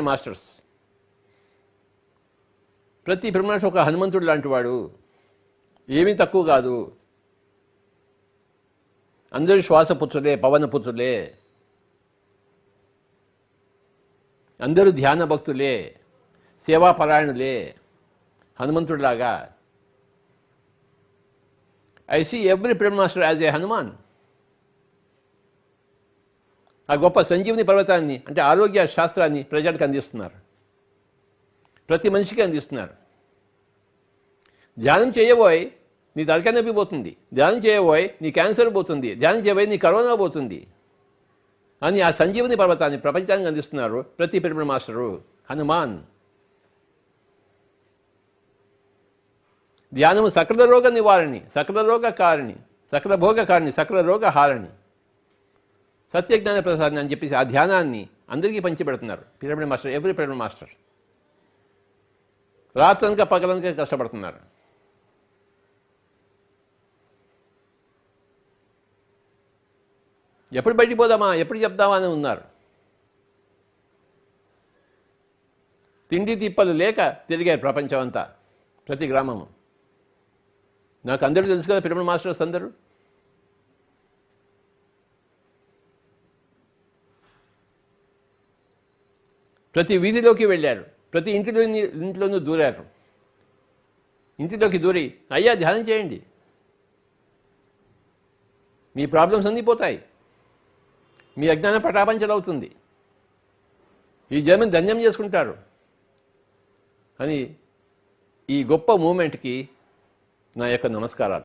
Masters. ప్రతి బ్రహ్మర్షి ఒక హనుమంతుడు లాంటి వాడు. ఏమీ తక్కువ కాదు. అందరూ శ్వాసపుత్రులే పవనపుత్రులే. అందరూ ధ్యాన భక్తులే. సేవాపరాయణులే హనుమంతుడిలాగా. I see every Prem master as a Hanuman ఆ గొప్ప సంజీవని పర్వతాన్ని అంటే ఆరోగ్య శాస్త్రాన్ని ప్రజలకు అందిస్తున్నారు. ప్రతి మనిషికి అందిస్తున్నారు. ధ్యానం చేయబోయ్ నీ తలకాయ నొప్పి పోతుంది. ధ్యానం చేయబోయ్ నీ క్యాన్సర్ పోతుంది. ధ్యానం చేయబోయ్ నీ కరోనా పోతుంది. అని ఆ సంజీవని పర్వతాన్ని ప్రపంచానికి అందిస్తున్నారు ప్రతి పిరమిడ్ మాస్టరు. హనుమాన్. ధ్యానము సకల రోగ నివారణి సకల రోగ కారిణి సకల భోగ కారణి సకల రోగ హారణి. సత్యజ్ఞాన ప్రసాదం అని చెప్పేసి ఆ ధ్యానాన్ని అందరికీ పంచిపెడుతున్నారు. Pyramid master every pyramid master. రాత్రనక పగలనక కష్టపడుతున్నారు. ఎప్పుడు బయటికి పోదామా ఎప్పుడు చెప్దామా అని ఉన్నారు. తిండి తిప్పలు లేక తిరిగారు ప్రపంచం అంతా ప్రతి గ్రామము. నాకు అందరూ తెలుసు కదా పిరమిడ్ మాస్టర్స్ అందరూ. ప్రతి వీధిలోకి వెళ్ళారు. ప్రతి ఇంటిలో ఇంట్లోనూ దూరారు. ఇంటిలోకి దూరి అయ్యా ధ్యానం చేయండి. మీ ప్రాబ్లమ్స్ అన్నీ పోతాయి. మీ అజ్ఞానం పటాపంచలవుతుంది ఈ జన్మని ధన్యం చేసుకుంటారు. అని ఈ గొప్ప మూమెంట్కి నా యొక్క నమస్కారాలు.